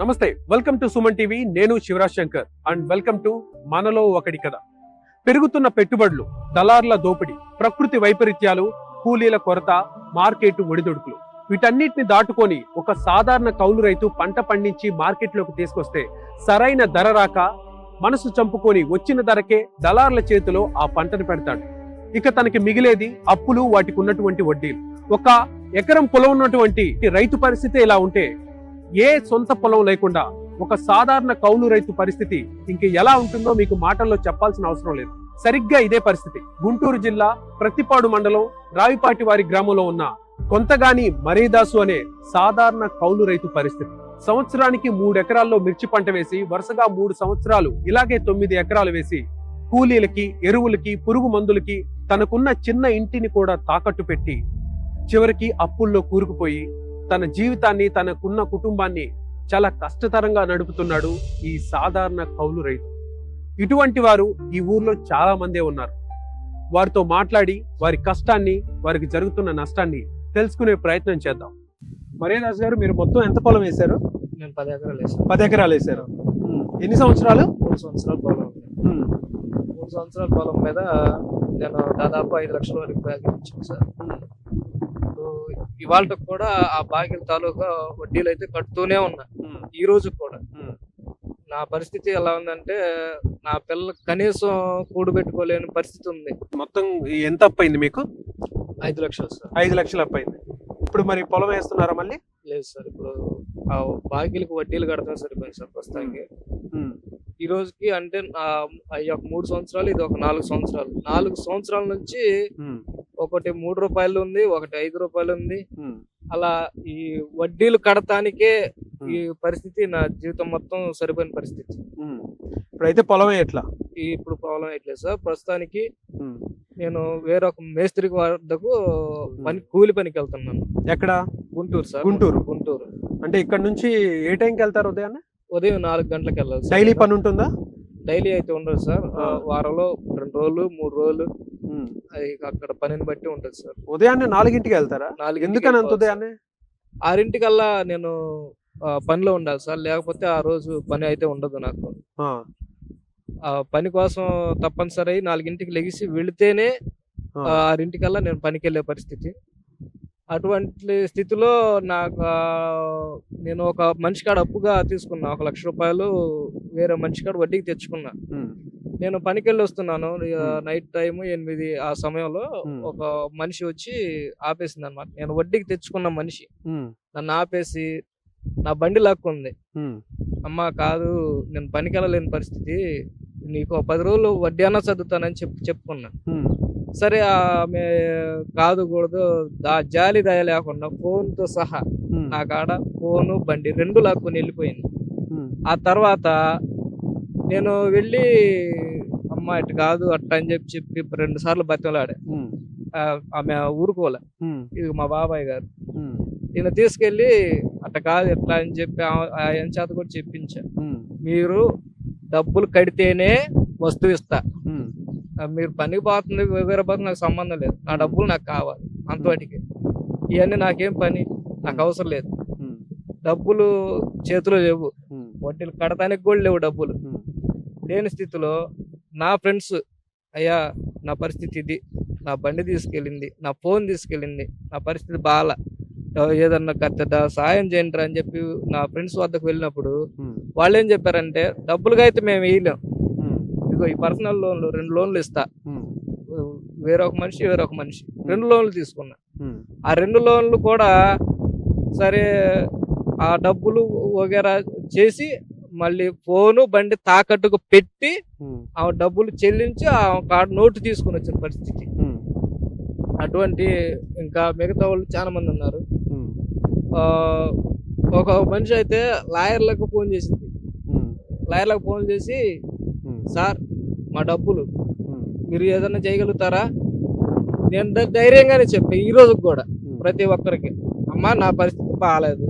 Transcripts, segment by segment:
నమస్తే welcome to Suman TV. నేను Shivaraj Shankar. And welcome to మనలో ఒకటి కథ. పెరుగుతున్న పెట్టుబడులు దళార్ల దోపిడీ ప్రకృతి వైపరీత్యాలు కూలీల కొరత మార్కెట్ ఒడిదొడుకులు. వీటన్నిటిని దాటుకొని ఒక సాధారణ కౌలు రైతు పంట పండించి మార్కెట్లోకి తీసుకొస్తే సరైన ధర రాక మనసు చంపుకొని వచ్చిన ధరకే దళార్ల చేతిలో ఆ పంటను పెడతాడు. ఇక తనకి మిగిలేది అప్పులు వాటికి ఉన్నటువంటి వడ్డీలు. ఒక ఎకరం పొలం ఉన్నటువంటి రైతు పరిస్థితి ఇలా ఉంటే ఏ సొంత పొలం లేకుండా ఒక సాధారణ కౌలు రైతు పరిస్థితి ఇంక ఎలా ఉంటుందో మీకు మాటల్లో చెప్పాల్సిన అవసరం లేదు. సరిగ్గా ఇదే పరిస్థితి. గుంటూరు జిల్లా ప్రతిపాడు మండలం రావిపాటి వారి గ్రామంలో ఉన్న కొంతగాని మరీదాసు అనే సాధారణ కౌలు రైతు పరిస్థితి. సంవత్సరానికి మూడు ఎకరాల్లో మిర్చి పంట వేసి వరుసగా మూడు సంవత్సరాలు ఇలాగే తొమ్మిది ఎకరాలు వేసి కూలీలకి ఎరువులకి పురుగు మందులకి తనకున్న చిన్న ఇంటిని కూడా తాకట్టు పెట్టి చివరికి అప్పుల్లో కూరుకుపోయి తన జీవితాన్ని తనకున్న కుటుంబాన్ని చాలా కష్టతరంగా నడుపుతున్నాడు ఈ సాధారణ కౌలు రైతు. ఇటువంటి వారు ఈ ఊర్లో చాలా మందే ఉన్నారు. వారితో మాట్లాడి వారి కష్టాన్ని వారికి జరుగుతున్న నష్టాన్ని తెలుసుకునే ప్రయత్నం చేద్దాం. మరేదాస్ గారు మీరు మొత్తం ఎంత పొలం వేశారు? నేను పది ఎకరాలు వేసాను పది ఎకరాలు వేశారు. ఎన్ని సంవత్సరాలు? మూడు సంవత్సరాల పొలం. మూడు సంవత్సరాల పొలం మీద నేను దాదాపు ఐదు లక్షల వరకు ఇచ్చాను సార్ ఇవాళ కూడా ఆ బాగిల తాలూకా వడ్డీలు అయితే కడుతూనే ఉన్నా. ఈ రోజు కూడా. నా పరిస్థితి ఎలా ఉందంటే నా పిల్ల కనీసం కూడు పెట్టుకోలేని పరిస్థితి ఉంది. మొత్తం ఎంత అప్పైంది మీకు? ఐదు లక్షలు సార్. ఐదు లక్షలు అప్పైంది ఇప్పుడు మరి పొలం వేస్తున్నారా మళ్ళీ? లేదు సార్. ఇప్పుడు ఆ బాకీలకు వడ్డీలు కడతాం సరిపోయింది సార్ ప్రస్తుతానికి. ఈ రోజుకి అంటే యొక్క మూడు సంవత్సరాలు ఇది ఒక నాలుగు సంవత్సరాలు. నాలుగు సంవత్సరాల నుంచి ఒకటి మూడు రూపాయలు ఉంది ఒకటి ఐదు రూపాయలు ఉంది. అలా ఈ వడ్డీలు కడటానికే ఈ పరిస్థితి నా జీవితం మొత్తం సరిపోయిన పరిస్థితి. ఇప్పుడైతే పొలం ఎట్లా? ఇప్పుడు పొలం ఎట్లేదు సార్? ప్రస్తుతానికి నేను వేరొక మేస్త్రి వద్దకు పని కూలి పనికి వెళ్తున్నాను. ఎక్కడ? గుంటూరు సార్. గుంటూరు. గుంటూరు. అంటే ఇక్కడ నుంచి ఏ టైంకి వెళ్తారు ఉదయాన్నే? ఉదయం నాలుగు గంటలకు వెళ్ళాలి. డైలీ పని ఉంటుందా? డైలీ అయితే ఉండదు సార్. వారంలో రెండు రోజులు మూడు రోజులు. అది అక్కడ పనిని బట్టి ఉంటుంది సార్. ఉదయాన్నే నాలుగింటికి వెళ్తారా? నాలుగింటికి ఎందుకని అంత ఉదయాన్నే. ఆరింటికల్లా నేను పనిలో ఉండాలి సార్. లేకపోతే ఆ రోజు పని అయితే ఉండదు నాకు. ఆ, పని కోసం తప్పనిసరి అయి నాలుగింటికి లెగిసి వెళితేనే ఆరింటికల్లా నేను పనికి వెళ్ళే పరిస్థితి. అటువంటి స్థితిలో నాకు నేను ఒక మనిషి కాడ అప్పుగా తీసుకున్నా. ఒక లక్ష రూపాయలు వేరే మనిషి కాడ వడ్డీకి తెచ్చుకున్నా. నేను పనికి వెళ్ళి వస్తున్నాను ఆ. నైట్ టైం ఎనిమిది ఆ సమయంలో. ఒక మనిషి వచ్చి ఆపేసింది అనమాట నేను వడ్డీకి తెచ్చుకున్న మనిషి. నన్ను ఆపేసి నా బండి లాక్కుంది. అమ్మా కాదు నేను పనికి వెళ్ళలేని పరిస్థితి. నీకు పది రోజులు వడ్డీ అన్నా చదువుతానని చెప్పి చెప్పుకున్నా. సరే ఆమె కాదు కూడదు దా జాలి దయ లేకుండా ఫోన్తో సహా నా కాడ ఫోను బండి రెండు లాక్కొని వెళ్ళిపోయింది. ఆ తర్వాత నేను వెళ్ళి అమ్మ ఇటు కాదు అట్ట అని చెప్పి చెప్పి రెండు సార్లు బతిమలాడా. ఆమె ఊరుకోలే. ఇది మా బాబాయ్ గారు. నేను తీసుకెళ్ళి అట్ట కాదు ఎట్లా అని చెప్పి ఆ- ఆయన చేత కూడా చెప్పించా. మీరు డబ్బులు కడితేనే వస్తువు ఇస్తా. మీరు పనికి పోతుంది వేరే పోతుంది నాకు సంబంధం లేదు. నా డబ్బులు నాకు కావాలి అంతవాటికి. ఇవన్నీ నాకేం పని? నాకు అవసరం లేదు. డబ్బులు చేతిలో లేవు. వడ్డీలు కడతానికి కూడా లేవు డబ్బులు. లేని స్థితిలో నా ఫ్రెండ్స్ అయ్యా నా పరిస్థితి ఇది. నా బండి తీసుకెళ్ళింది. నా ఫోన్ తీసుకెళ్ళింది. నా పరిస్థితి బాగా ఏదన్నా పెద్ద సాయం చేయండి అని చెప్పి నా ఫ్రెండ్స్ వద్దకు వెళ్ళినప్పుడు వాళ్ళు ఏం చెప్పారంటే డబ్బులుగా అయితే మేము వేయలేం ఇదిగో ఈ పర్సనల్ లోన్లు రెండు లోన్లు ఇస్తా. ఉమ్, వేరే ఒక మనిషి వేరే ఒక మనిషి. రెండు లోన్లు తీసుకున్నా. ఆ రెండు లోన్లు కూడా సరే ఆ డబ్బులు వగేరా చేసి మళ్ళీ ఫోను బండి తాకట్టుకు పెట్టి ఉమ్, ఆ డబ్బులు చెల్లించి ఆ కార్డు నోటు తీసుకుని వచ్చిన పరిస్థితి. ఉమ్, అటువంటి ఇంకా మిగతా వాళ్ళు చాలా మంది ఉన్నారు. ఒక మనిషి అయితే లాయర్లకు ఫోన్ చేసింది. లాయర్లకు ఫోన్ చేసి సార్ మా డబ్బులు మీరు ఏదైనా చేయగలుగుతారా? నేను ధైర్యంగానే చెప్పా ఈ రోజు కూడా ప్రతి ఒక్కరికి. అమ్మా నా పరిస్థితి బాగాలేదు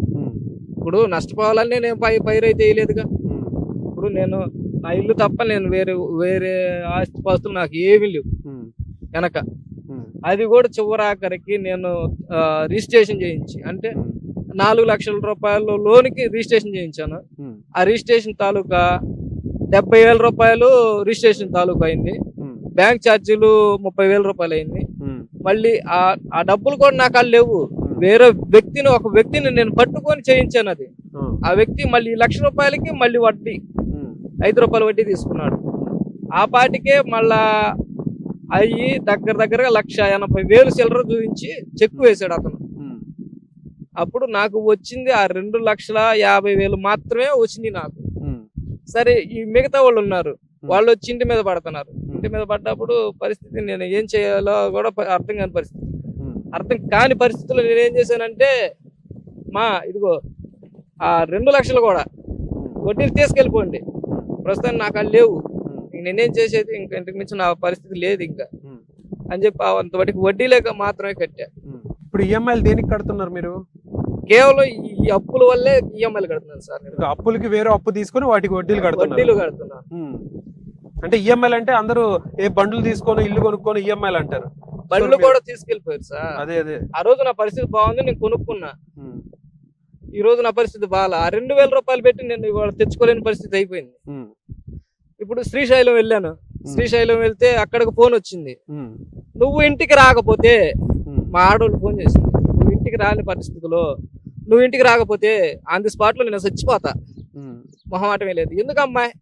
ఇప్పుడు నష్టపోవాలని నేను పై పైరైతే వేయలేదుగా. ఉమ్, ఇప్పుడు నేను నా ఇల్లు తప్ప నేను వేరే వేరే ఆస్తిపాస్తులు నాకు ఏమీ లేవు. వెనక. అది కూడా చివరాఖరికి నేను రిజిస్ట్రేషన్ చేయించి అంటే నాలుగు లక్షల రూపాయలు లోన్కి రిజిస్ట్రేషన్ చేయించాను. ఆ రిజిస్ట్రేషన్ తాలూకా డెబ్బై వేల రూపాయలు రిజిస్ట్రేషన్ తాలూకా అయింది. బ్యాంక్ ఛార్జీలు ముప్పై వేల రూపాయలు అయింది. మళ్ళీ ఆ ఆ డబ్బులు కూడా నాకు వాళ్ళు లేవు. వేరే వ్యక్తిని ఒక వ్యక్తిని నేను పట్టుకొని చేయించాను అది. ఆ, వ్యక్తి మళ్ళీ లక్ష రూపాయలకి మళ్ళీ వడ్డీ. ఐదు రూపాయల వడ్డీ తీసుకున్నాడు. ఆ పాటికే మళ్ళా అయ్యి దగ్గర దగ్గరగా లక్ష ఎనభై వేలు చిల్లర చూపించి చెక్ వేసాడు అతను. అప్పుడు నాకు వచ్చింది ఆ రెండు లక్షల యాభై వేలు మాత్రమే వచ్చింది నాకు. సరే ఈ మిగతా వాళ్ళు ఉన్నారు. వాళ్ళు వచ్చి ఇంటి మీద పడుతున్నారు. ఇంటి మీద పడ్డప్పుడు పరిస్థితి నేను ఏం చేయాలో కూడా అర్థం కాని పరిస్థితి. అర్థం కాని పరిస్థితుల్లో నేను ఏం చేశానంటే మా ఇదిగో ఆ రెండు లక్షలు కూడా వడ్డీలు తీసుకెళ్ళిపోండి. ప్రస్తుతానికి నాకు అది లేవు. నేనేం చేసేది? ఇంకా ఇంటికి మించి నా పరిస్థితి లేదు ఇంకా. అని చెప్పి అంతవరకు వడ్డీ లేక మాత్రమే కట్టా. ఇప్పుడు ఈఎంఐలు దేనికి కడుతున్నారు మీరు? కేవలం ఈ అప్పుల వల్లే ఈఎంఐలు కడుతున్నాను సార్ నేను. అప్పులకి వేరే అప్పు తీసుకొని వాటికి వడ్డీలు కడుతున్నారు. వడ్డీలు కడుతున్నాను. అంటే ఈఎంఐలు అంటే అందరూ ఏ బండ్లు తీసుకొని ఇల్లు కొనుక్కొని ఈఎంఐలు అంటారు. బండ్లు కూడా తీసుకెళ్ళిపోయారు సార్. అదే అదే. ఆ రోజు నా పరిస్థితి బాగుంది నేను కొనుక్కున్నా. ఈ రోజు నా పరిస్థితి బాగా ఆ రెండు వేల రూపాయలు పెట్టి నేను ఇవాళ తెచ్చుకోలేని పరిస్థితి అయిపోయింది. ఇప్పుడు శ్రీశైలం వెళ్ళాను. శ్రీశైలం వెళ్తే అక్కడికి ఫోన్ వచ్చింది. నువ్వు ఇంటికి రాకపోతే మా ఆడవాళ్ళు ఫోన్ చేసింది. నువ్వు ఇంటికి రాని పరిస్థితిలో నువ్వు ఇంటికి రాకపోతే ఆన్ ది స్పాట్లో నేను చచ్చిపోతా. మొహమాటమే లేదు. ఎందుకు అమ్మాయి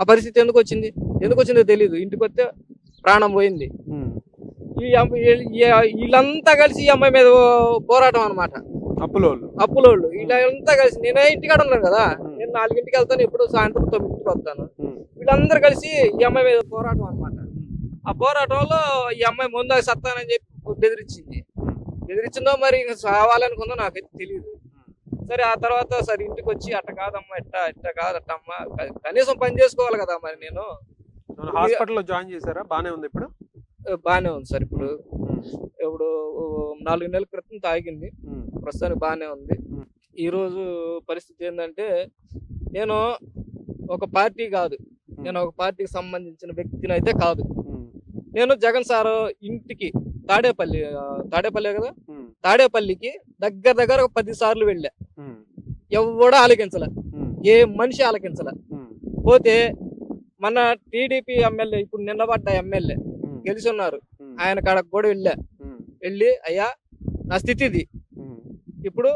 ఆ పరిస్థితి ఎందుకు వచ్చింది? ఎందుకు వచ్చిందో తెలియదు ఇంటికి వస్తే ప్రాణం పోయింది. ఈ వీళ్ళంతా కలిసి ఈ అమ్మాయి మీద పోరాటం అన్నమాట. అప్పులోళ్ళు. అప్పులోళ్ళు. వీళ్ళంతా కలిసి నేనే ఇంటికాడ ఉన్నాను కదా. నేను నాలుగింటికి వెళ్తాను. ఎప్పుడు సాయంత్రం తొమ్మిదింటికి వస్తాను. వీళ్ళందరూ కలిసి ఈ అమ్మాయి మీద పోరాటం అన్నమాట ఆ పోరాటంలో ఈ అమ్మాయి ముందు సత్తానని చెప్పి బెదిరించింది. బెదిరించిందో మరి సావాలనుకుందో నాకైతే తెలియదు సరే ఆ తర్వాత సరే ఇంటికి వచ్చి అట్ట కాదమ్మా ఇట్ట ఇట్ట కాదు అట్ట అమ్మా కనీసం పని చేసుకోవాలి కదా మరి నేను. హాస్పిటల్లో జాయిన్ చేశారా? బానే ఉంది ఇప్పుడు? ఏ, బాగానే ఉంది సార్ ఇప్పుడు. ఇప్పుడు నాలుగు నెలల క్రితం తాగింది. ప్రస్తుతానికి బాగానే ఉంది. ఉమ్. ఈ రోజు పరిస్థితి ఏంటంటే నేను ఒక పార్టీ కాదు. నేను ఒక పార్టీకి సంబంధించిన వ్యక్తిని అయితే కాదు నేను జగన్ సార్ ఇంటికి తాడేపల్లి తాడేపల్లి కదా? తాడేపల్లికి దగ్గర దగ్గర ఒక పది సార్లు వెళ్ళా. ఎవడో ఆలకించలే. ఏ మనిషి ఆలకించలే. పోతే మన టీడీపీ ఎమ్మెల్యే ఇప్పుడు నిన్నబడ్డ ఎమ్మెల్యే గెలిచి ఉన్నారు ఆయన కాడకు కూడా వెళ్ళా. వెళ్ళి అయ్యా నా స్థితి ఇది ఇప్పుడు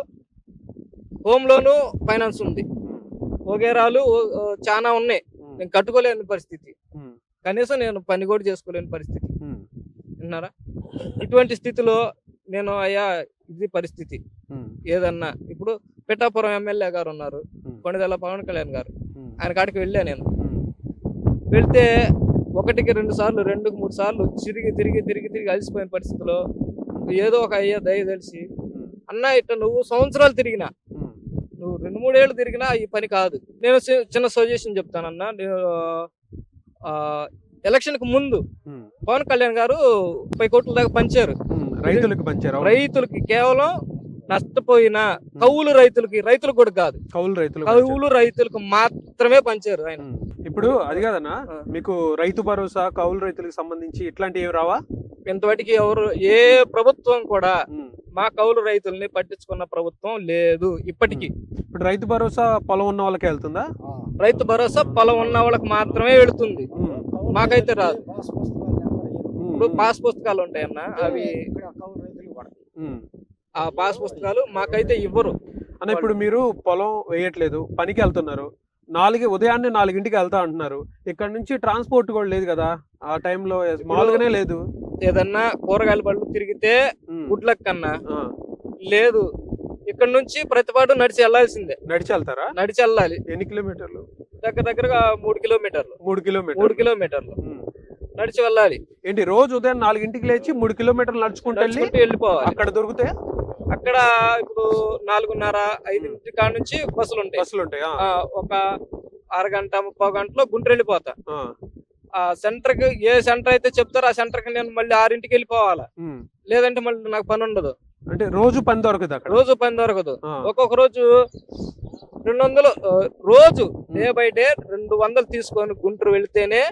హోమ్ లోను ఫైనాన్స్ ఉంది. ఉమ్, వగేరాలు ఓ- ఓ చాలా ఉన్నాయి. నేను కట్టుకోలేని పరిస్థితి. కనీసం నేను పని కూడా చేసుకోలేని పరిస్థితి. విన్నారా? ఇటువంటి స్థితిలో నేను అయ్యా ఇది పరిస్థితి. ఏదన్నా ఇప్పుడు పిఠాపురం ఎమ్మెల్యే గారు ఉన్నారు. ఉమ్, కొణిదెల పవన్ కళ్యాణ్ గారు. ఆయన కాడికి వెళ్ళా నేను. వెళ్తే ఒకటికి రెండు సార్లు రెండుకి మూడు సార్లు తిరిగి తిరిగి తిరిగి తిరిగి అలసిపోయిన పరిస్థితిలో ఏదో ఒక అయ్యా దయ తెలిసి అన్న ఇట్లా నువ్వు సంవత్సరాలు తిరిగినా నువ్వు రెండు మూడేళ్ళు తిరిగినా ఈ పని కాదు నేను చిన్న సజెషన్ చెప్తానన్న ఎలక్షన్కు ముందు పవన్ కళ్యాణ్ గారు ముప్పై కోట్ల దాకా పంచారు రైతులకు పంచారు. రైతులకి కేవలం నష్టపోయిన కౌలు రైతులకి రైతులకు కూడా కాదు కౌలు రైతులు. కౌలు రైతులకు మాత్రమే పంచారు ఆయన. ఇప్పుడు అది కాదన్నా. మీకు రైతు భరోసా కౌలు రైతులకు సంబంధించి ఇట్లాంటివి రావా ఇంతవరకు ఎవరు ఏ ప్రభుత్వం కూడా. మా కౌలు రైతుల్ని పట్టించుకున్న ప్రభుత్వం లేదు ఇప్పటికీ. ఇప్పుడు రైతు భరోసా పొలం ఉన్న వాళ్ళకి వెళ్తుందా? రైతు భరోసా పొలం ఉన్న వాళ్ళకి మాత్రమే వెళుతుంది. మాకైతే రాదు. ఇప్పుడు పాస్ పుస్తకాలు ఉంటాయన్న అవి. ఆ పాస్ పుస్తకాలు మాకైతే ఇవ్వరు. అన్న ఇప్పుడు మీరు పొలం వేయట్లేదు పనికి వెళ్తున్నారు. నాలుగు ఉదయాన్నే నాలుగింటికి వెళ్తా అంటున్నారు. ఇక్కడ నుంచి ట్రాన్స్పోర్ట్ కూడా లేదు కదా. ఆ టైంలో మామూలుగానే లేదు. ఏదన్నా కూరగాయల బళ్ళు తిరిగితే. గుడ్లక్ కన్నా. లేదు. ఇక్కడ నుంచి ప్రతిపాటు నడిచి వెళ్ళాల్సిందే నడిచి వెళ్తారా? నడిచి వెళ్ళాలి. ఎన్ని కిలోమీటర్లు? దగ్గర దగ్గరగా మూడు కిలోమీటర్లు. మూడు మూడు కిలోమీటర్లు. నడిచి వెళ్ళాలి. ఏంటి రోజు ఉదయం నాలుగింటికి లేచి మూడు కిలోమీటర్లు నడుచుకుంటూ వెళ్ళి నడుచుకుంటూ వెళ్ళిపోవాలి. అక్కడ దొరికితే అక్కడ ఇప్పుడు నాలుగున్నర ఐదింటి కాడ నుంచి బస్సులు ఉంటాయి. బస్సులు ఉంటాయి? ఒక అరగంట ముప్పై గంటలో గుంటూరు వెళ్ళిపోతా. ఆ. సెంటర్కి ఏ సెంటర్ అయితే చెప్తారో ఆ సెంటర్కి నేను మళ్ళీ ఆరింటికి వెళ్ళిపోవాలా. లేదంటే మళ్ళీ నాకు పని ఉండదు. అంటే రోజు పని దొరకదు అక్కడ? రోజు పని దొరకదు. ఒక్కొక్క రోజు రెండు వందలు రోజు డే బై డే రెండు వందలు తీసుకొని గుంటూరు వెళితేనే.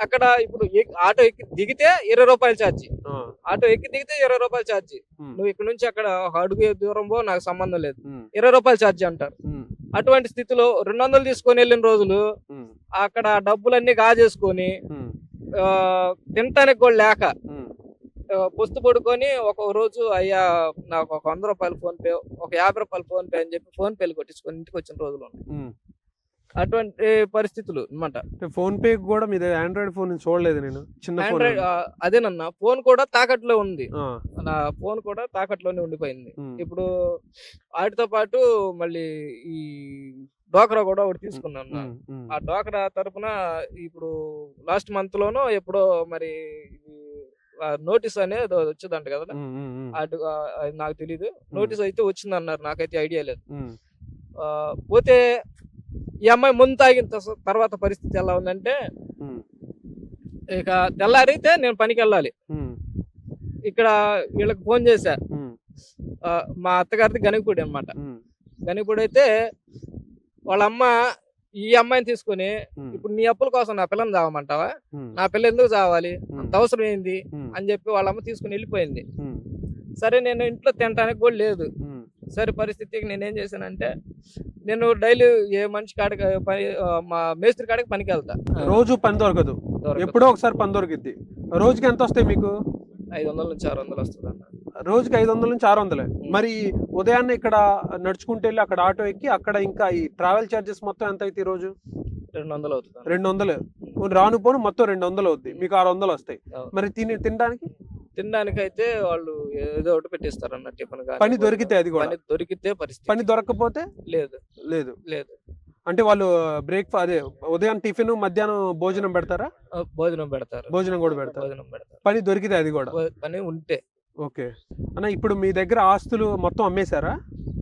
అక్కడ ఇప్పుడు ఆటో ఎక్కి దిగితే ఇరవై రూపాయలు ఛార్జ్. ఆటో ఎక్కి దిగితే ఇరవై రూపాయలు ఛార్జ్. నువ్వు ఇక్కడ నుంచి అక్కడ అడుగు దూరం పో నాకు సంబంధం లేదు. ఇరవై రూపాయలు ఛార్జ్ అంటారు. అటువంటి స్థితిలో రెండు వందలు తీసుకొని వెళ్ళిన రోజులు అక్కడ డబ్బులన్నీ గాజేసుకొని తినటానికి కూడా లేక పొస్తు పడుకొని ఒక రోజు అయ్యా నాకు ఒక వంద రూపాయలు ఫోన్ పే ఒక యాభై రూపాయలు ఫోన్ పే అని చెప్పి ఫోన్ పేలు కొట్టించుకొని ఇంటికి వచ్చిన రోజులు ఉన్నాయి. అటువంటి పరిస్థితులు అన్నమాట. అంటే ఫోన్ పే కూడా మీద ఆండ్రాయిడ్ ఫోన్ చూడలేదు నేను. చిన్న ఆండ్రాయిడ్ అదేనన్నా ఫోన్ కూడా తాకట్లో ఉంది. నా ఫోన్ కూడా తాకట్లోనే ఉండిపోయింది. ఇప్పుడు వాటితో పాటు మళ్ళీ ఈ డోక్రా కూడా ఒకటి తీసుకున్నాను ఆ డోక్రా తరపున ఇప్పుడు లాస్ట్ మంత్ లోనో ఎప్పుడో మరి నోటీస్ అనేది వచ్చిందంట కదా అటు నాకు తెలీదు. నోటీస్ అయితే వచ్చింది అన్నారు నాకైతే ఐడియా లేదు. పోతే ఈ అమ్మాయి ముందు తాగిన తర్వాత పరిస్థితి ఎలా ఉందంటే ఇక తెల్లారితే నేను పనికి వెళ్ళాలి ఇక్కడ వీళ్ళకి ఫోన్ చేశా. మా అత్తగారిది గనిపూడి అన్నమాట. ఉమ్, గనిపూడి అయితే వాళ్ళ అమ్మ ఈ అమ్మాయిని తీసుకొని ఇప్పుడు నీ అప్పుల కోసం నా పిల్లని చావమంటావా? నా పిల్ల ఎందుకు చావాలి? అంత అవసరం ఏంది? అని చెప్పి వాళ్ళ అమ్మ తీసుకుని వెళ్ళిపోయింది. సరే నేను ఇంట్లో తినడానికి కూడా లేదు. సరే పరిస్థితికి నేనేం చేశానంటే నేను డైలీ ఏ మనిషి కాడికి పని మా మేస్త్రి కాడికి పనికి వెళ్తా రోజు పని దొరకదు. దొరకదు. ఎప్పుడో ఒకసారి పని దొరికిద్ది. రోజుకి ఎంత వస్తాయి మీకు? ఐదు వందల నుంచి ఆరు వందలు వస్తుంది అన్న రోజుకి ఐదు వందల నుంచి ఆరు వందలే మరి ఉదయాన్నే ఇక్కడ నడుచుకుంటూ వెళ్ళి అక్కడ ఆటో ఎక్కి అక్కడ ఇంకా ఈ ట్రావెల్ చార్జెస్ మొత్తం ఎంత అయితే రోజు? రెండు వందలు అవుతుంది. అన్న. రెండు వందలు రాను పోను మొత్తం రెండు వందలు అవుద్ది. మీకు ఆరు వందలు వస్తాయి. అవును. మరి తిని తినడానికి? తినడానికి అయితే వాళ్ళు ఏదో ఒకటి పెట్టిస్తారు అన్న టిఫిన్ కానీ పని దొరికితే అది కూడా. పని దొరికితే పరిస్థితి. పని దొరకకపోతే? లేదు. లేదు. లేదు. అంటే వాళ్ళు బ్రేక్ అదే ఉదయం టిఫిన్ మధ్యాహ్నం భోజనం పెడతారా? భోజనం పెడతారు. భోజనం కూడా పెడతారు. భోజనం పెడతారు. పని దొరికితే అది కూడా? పని ఉంటే. ఓకే. అన్న ఇప్పుడు మీ దగ్గర ఆస్తులు మొత్తం అమ్మేశారా?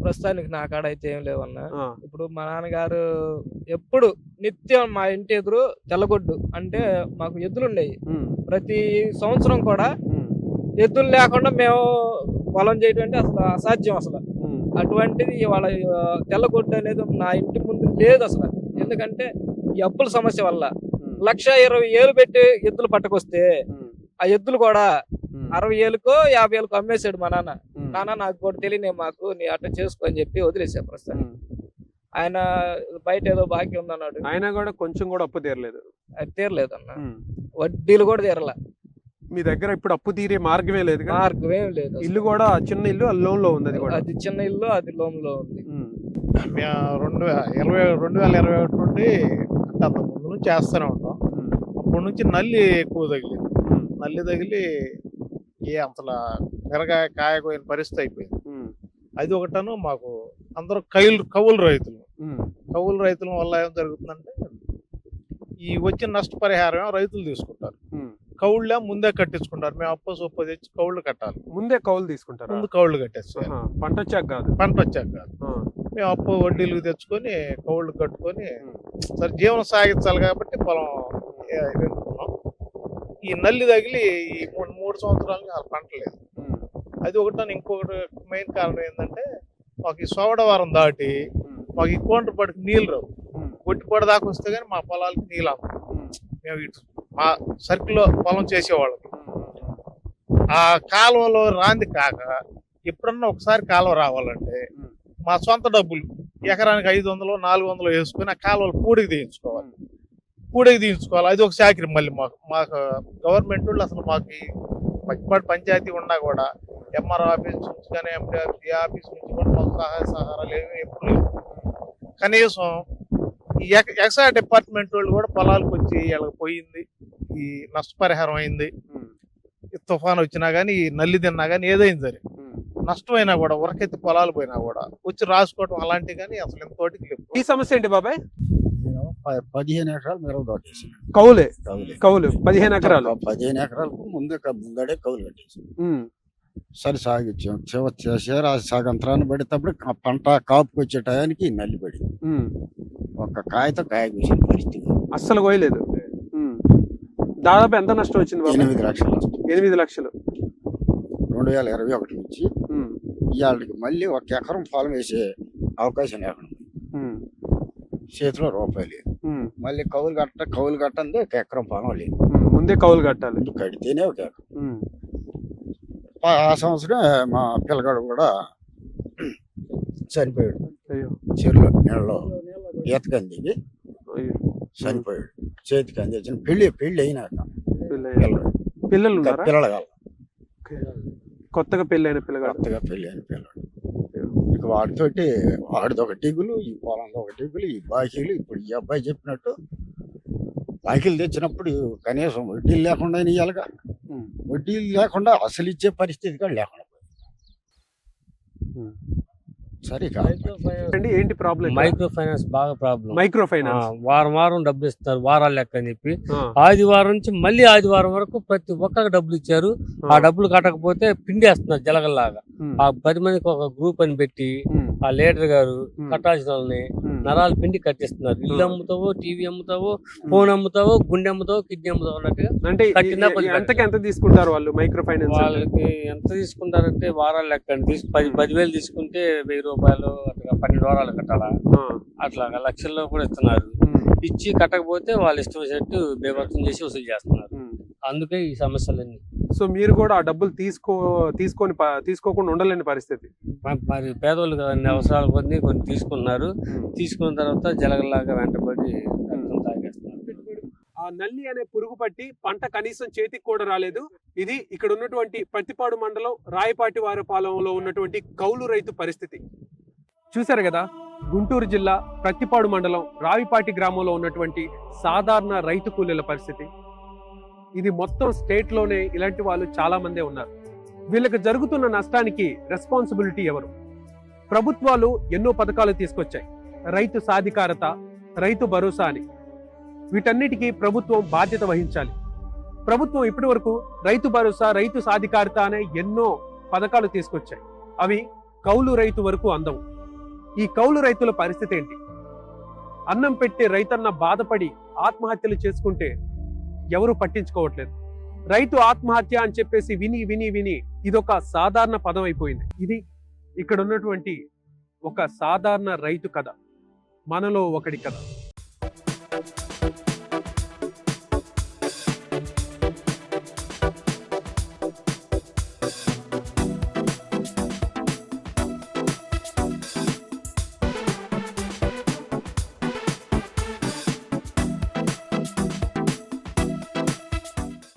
ప్రస్తుతానికి నా కాడ అయితే ఏం లేవన్నా. ఇప్పుడు మా నాన్నగారు ఎప్పుడు నిత్యం మా ఇంటి ఎదురు తెల్లగొడ్డు అంటే మాకు ఎద్దులు ఉండేవి ప్రతి సంవత్సరం కూడా ఎద్దులు లేకుండా మేము పొలం చేయడం అంటే అసలు అసాధ్యం అసలు. అటువంటిది వాళ్ళ తెల్లగొడ్డు అనేది నా ఇంటి ముందు లేదు అసలు. ఎందుకంటే ఈ అప్పుల సమస్య వల్ల. లక్ష ఇరవై ఏళ్ళు పెట్టి ఎద్దులు పట్టుకొస్తే ఆ ఎద్దులు కూడా అరవై ఏళ్ళకో యాభై ఏళ్ళకో అమ్మేశాడు మా నాన్న. నాన్న నాకు కూడా తెలియనే మాకు నీ అట్ట చేసుకో అని చెప్పి వదిలేసా ప్రస్తుతం. ఆయన బయట ఏదో బాకీ ఉందన్నాడు. అయినా కూడా కొంచెం కూడా అప్పు తీరలేదు. అది తీరలేదు అన్న. వడ్డీలు కూడా తీరల. మీ దగ్గర ఇప్పుడు అప్పు తీరే మార్గమే లేదు మార్గం ఏం లేదు. ఇల్లు కూడా చిన్న ఇల్లు లోన్లో ఉంది అది కూడా. అది చిన్న ఇల్లు అది లోన్లో ఉంది రెండు ఇరవై రెండు వేల ఇరవై ఒకటి నుండి అంటే అంత ముందు నుంచి చేస్తూనే ఉంటాం. అప్పటి నుంచి నల్లి ఎక్కువ తగిలింది. నల్లి తగిలి ఏ అంతలా మిరగాయ కాయకోయిన పరిస్థితి అయిపోయింది. అది ఒకటను మాకు అందరూ కైలు కవులు రైతులు. కవులు రైతుల వల్ల ఏం జరుగుతుందంటే ఈ వచ్చిన నష్టపరిహారం రైతులు తీసుకుంటారు. కౌళ్ళే ముందే కట్టించుకుంటారు. మేము అప్పు సొప్పు తెచ్చి కౌళ్ళు కట్టాలి. ముందే కౌలు తీసుకుంటారా? ముందు కౌళ్ళు కట్టేస్తారు. పంట వచ్చాక కాదు. పంట వచ్చాక కాదు. మేము అప్పు వడ్డీలు తెచ్చుకొని కౌళ్ళు కట్టుకొని సరే జీవనం సాగించాలి కాబట్టి పొలం ఏ, వెతుకున్నాం ఈ నల్లి తగిలి ఈ మూడు మూడు సంవత్సరాలు అసలు పంట లేదు. అది ఒకటి ఇంకొకటి మెయిన్ కారణం ఏంటంటే మాకు ఈ సోమవారం దాటి మాకు ఈ కోంటర్ పడికి నీళ్ళు రావు. ఉమ్, ఒట్టిపడ దాకా వస్తే కానీ మా పొలాలకి నీళ్ళు మేము ఇటు మా సర్కిల్లో పొలం చేసేవాళ్ళకి ఆ కాలువలో రాంది కాక ఎప్పుడన్నా ఒకసారి కాలువ రావాలంటే మా సొంత డబ్బులు ఎకరానికి ఐదు వందలు నాలుగు వందలు వేసుకొని ఆ కాలువలు పూడికి తీయించుకోవాలి. పూడికి తీయించుకోవాలి. అది ఒక చాకరీ మళ్ళీ మాకు మాకు గవర్నమెంట్ వాళ్ళు అసలు మాకు పచ్చిపాటి పంచాయతీ ఉన్నా కూడా ఎంఆర్ ఆఫీస్ నుంచి కానీ ఎంపీ ఆఫీస్ నుంచి కూడా మాకు సహాయ సహకారాలు ఏమి ఎప్పుడు లేవు. కనీసం ఈ ఎక్- ఎక్సైజ్ డిపార్ట్మెంట్ వాళ్ళు కూడా పొలాలకు వచ్చి వీళ్ళకి పోయింది. ఈ నష్టపరిహారం అయింది. తుఫాన్ వచ్చినా కానీ ఈ నల్లి తిన్నా కానీ ఏదైంది సరే. నష్టమైనా కూడా ఉరకెత్తి పొలాలు పోయినా కూడా వచ్చి రాసుకోవటం అలాంటివి కానీ అసలు ఇంతోటికి లేవు. ఈ సమస్య ఏంటి బాబాయ్? పదిహేను ఎకరాలు మిరప తోట వేసాను కౌలే? కౌలు. కౌలు. పదిహేను ఎకరాలు. పదిహేను ఎకరాలకు ముందే ముందడే కౌలు కట్టేసాను ఉమ్, సరే సాగించాం. చివ చేసారు ఆ సగంతరాన్ని పడేటప్పుడు పంట కాపుకి వచ్చే టయానికి నల్లి పడింది. ఒక కాయతో కాయ కూసిన పరిస్థితి. అస్సలు కోయలేదు. దాదాపు ఎంత నష్టం వచ్చింది ఎనిమిది లక్షలు ఎనిమిది లక్షలు. రెండు వేల ఇరవై ఒకటి నుంచి ఉమ్, ఇవాళకి మళ్ళీ ఒక ఎకరం పొలం వేసే అవకాశం లేకుండా ఉంది. ఉమ్, చేతిలో రూపాయలు లేదు. ఉమ్, మళ్ళీ కౌలు కట్ట కౌలు కట్టంది ఒక ఎకరం పొలం లేదు. ఉమ్. ముందే కౌలు కట్టాలి. ముందు కడితేనే ఒక ఎకరం. ఉమ్. ఆ- ఆ సంవత్సరం మా పిల్లగాడు కూడా చనిపోయాడు. అయ్యో. చెరువులో నీళ్ళలో అయ్యో. చనిపోయాడు. చేతికి అందించిన పెళ్ళి పెళ్ళి అయినాక పిల్లలు. పిల్లలు కాదు కొత్తగా పెళ్ళైన పిల్లగాడు. కొత్తగా పెళ్ళి అయిన పిల్లడు. ఇక వాడితోటి వాడిది ఒక టిగులు ఈ పొలంలో ఒక టిగులు ఈ బాకీలు ఇప్పుడు ఈ అబ్బాయి చెప్పినట్టు బాకీలు తెచ్చినప్పుడు కనీసం వడ్డీలు లేకుండా ఇవ్వాలిగా. వడ్డీలు లేకుండా అసలు ఇచ్చే పరిస్థితి కూడా లేకుండా పోయింది. సరే ఏంటి ప్రాబ్లం మైక్రో ఫైనాన్స్ బాగా ప్రాబ్లం మైక్రో ఆ, ఫైనాన్స్ వారం వారం డబ్బులు ఇస్తారు వారాలు లెక్క అని చెప్పి. ఆదివారం నుంచి మళ్ళీ ఆదివారం వరకు ప్రతి ఒక్కరికి డబ్బులు ఇచ్చారు. ఆ. డబ్బులు కట్టకపోతే పిండేస్తున్నారు జలగల్లాగా. ఉమ్, ఆ పది మందికి ఒక గ్రూప్ అని పెట్టి ఆ లీడర్ గారు కట్టాల్సిన వాళ్ళని. నరాలు పిండి కట్టిస్తున్నారు. ఇల్లు. అమ్ముతావో టీవీ అమ్ముతావో ఫోన్ అమ్ముతావో గుండె అమ్ముతావో కిడ్నీ అమ్ముతావో అన్నట్టుగా అంటే ఎంతకి ఎంత తీసుకుంటారు వాళ్ళు మైక్రో ఫైనాన్స్ అంటే? వాళ్ళకి ఎంత తీసుకుంటారంటే వారాలు లెక్క పది పదివేలు తీసుకుంటే వెయ్యి రూపాయలు అట్లా పన్నెండు వారాలు కట్టాలా? అట్లా లక్షల్లో కూడా ఇస్తున్నారు. ఇచ్చి కట్టకపోతే వాళ్ళు ఇష్టం వచ్చినట్టు బేభత్సం చేసి వసూలు చేస్తున్నారు. అందుకే ఈ సమస్యలన్నీ. సో మీరు కూడా ఆ డబ్బులు తీసుకో తీసుకొని తీసుకోకుండా ఉండలేని పరిస్థితి. మరి పేదోళ్ళు కదండి అవసరాలు కొన్ని కొన్ని తీసుకున్నారు తీసుకున్న తర్వాత జలగల్లాగా వెంటబడి తాగేస్తున్నారు. ఆ నల్లి అనే పురుగు పట్టి పంట కనీసం చేతికి కూడా రాలేదు. ఇది ఇక్కడ ఉన్నటువంటి ప్రతిపాడు మండలం రాయపాటి వారపాలెంలో ఉన్నటువంటి కౌలు రైతు పరిస్థితి. చూశారు కదా? గుంటూరు జిల్లా ప్రతిపాడు మండలం రావిపాటి గ్రామంలో ఉన్నటువంటి సాధారణ రైతు కూలీల పరిస్థితి. ఇది మొత్తం స్టేట్లోనే ఇలాంటి వాళ్ళు చాలామందే ఉన్నారు. వీళ్ళకి జరుగుతున్న నష్టానికి రెస్పాన్సిబిలిటీ ఎవరు? ప్రభుత్వాలు ఎన్నో పథకాలు తీసుకొచ్చాయి. రైతు సాధికారత రైతు భరోసా అని. వీటన్నిటికీ ప్రభుత్వం బాధ్యత వహించాలి. ప్రభుత్వం ఇప్పటి వరకు రైతు భరోసా రైతు సాధికారత అనే ఎన్నో పథకాలు తీసుకొచ్చాయి. అవి కౌలు రైతు వరకు అందవు. ఈ కౌలు రైతుల పరిస్థితి ఏంటి? అన్నం పెట్టే రైతన్న బాధపడి ఆత్మహత్యలు చేసుకుంటే ఎవరు పట్టించుకోవట్లేదు. రైతు ఆత్మహత్య అని చెప్పేసి విని విని విని ఇదొక సాధారణ పదం అయిపోయింది. ఇది ఇక్కడ ఉన్నటువంటి ఒక సాధారణ రైతు కథ. మనలో ఒకడి కథ.